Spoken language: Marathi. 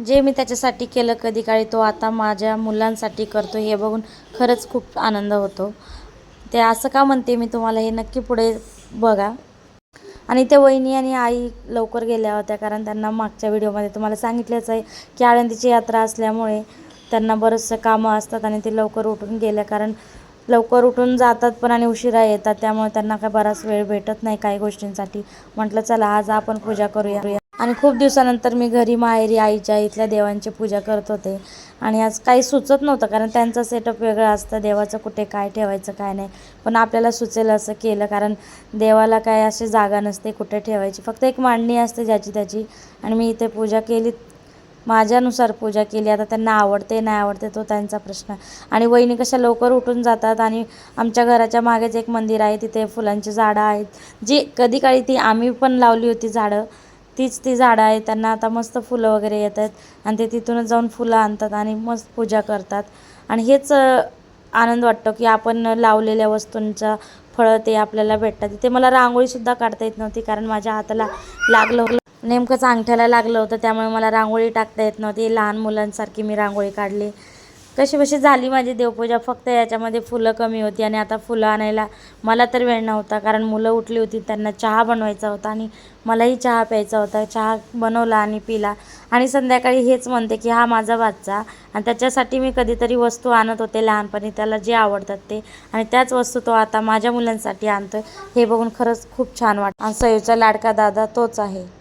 जे मी त्याच्यासाठी केलं कधी काळी तो आता माझ्या मुलांसाठी करतो. हे बघून खरंच खूप आनंद होतो. ते असं का म्हणते मी तुम्हाला हे नक्की पुढे बघा. आणि त्या वहिनी आणि आई लवकर गेल्या होत्या कारण त्यांना मागच्या व्हिडिओमध्ये तुम्हाला सांगितलंच आहे की आळंदीची यात्रा असल्यामुळे त्यांना बरंचसं कामं असतात आणि ते लवकर उठून गेल्या. कारण लवकर उठून जातात पण आणि उशिरा येतात त्यामुळे त्यांना काय बराच वेळ भेटत नाही काही गोष्टींसाठी. म्हटलं चला आज आपण पूजा करूया. आणि खूप दिवसानंतर मी घरी माहेरी आईच्या इथल्या देवांची पूजा करत होते. आणि आज काही सुचत नव्हतं कारण त्यांचं सेटअप वेगळा असतं देवाचं कुठे काय ठेवायचं काय नाही. पण आपल्याला सुचेल असं केलं कारण देवाला काय अशी जागा नसते कुठे ठेवायची. फक्त एक मांडणी असते ज्याची त्याची. आणि मी इथे पूजा केली. माझ्यानुसार पूजा केली. आता त्यांना आवडते नाही आवडते तो त्यांचा प्रश्न. आणि वहिनी कशा लवकर उठून जातात आणि आमच्या घराच्या मागेच एक मंदिर आहे. तिथे फुलांची झाडं आहेत. जी कधी काळी ती आम्ही पण लावली होती झाडं. तीच ती झाडं आहे त्यांना आता मस्त फुलं वगैरे येत आहेत आणि ते तिथूनच जाऊन फुलं आणतात आणि मस्त पूजा करतात. आणि हेच आनंद वाटतो की आपण लावलेल्या वस्तूंचा फळं ते आपल्याला भेटतात. तिथे मला रांगोळीसुद्धा काढता येत नव्हती कारण माझ्या हाताला लागलं होतं. नेमकंच अंगठ्याला लागलं होतं त्यामुळे मला रांगोळी टाकता येत नव्हती. लहान मुलांसारखी मी रांगोळी काढली. कशी कशी झाली माझी देवपूजा? फक्त याच्यामध्ये फुलं कमी होती आणि आता फुलं आणायला मला तर वेळ नव्हता. कारण मुलं उठली होती त्यांना चहा बनवायचा होता आणि मलाही चहा प्यायचा होता. चहा बनवला आणि पिला. आणि संध्याकाळी हेच म्हणते की हा माझा बाच्चा आणि त्याच्यासाठी मी कधीतरी वस्तू आणत होते लहानपणी. त्याला जे आवडतात ते. आणि त्याच वस्तू तो आता माझ्या मुलांसाठी आणतो हे बघून खरंच खूप छान वाटतं. आणि सयूचा लाडका दादा तोच आहे.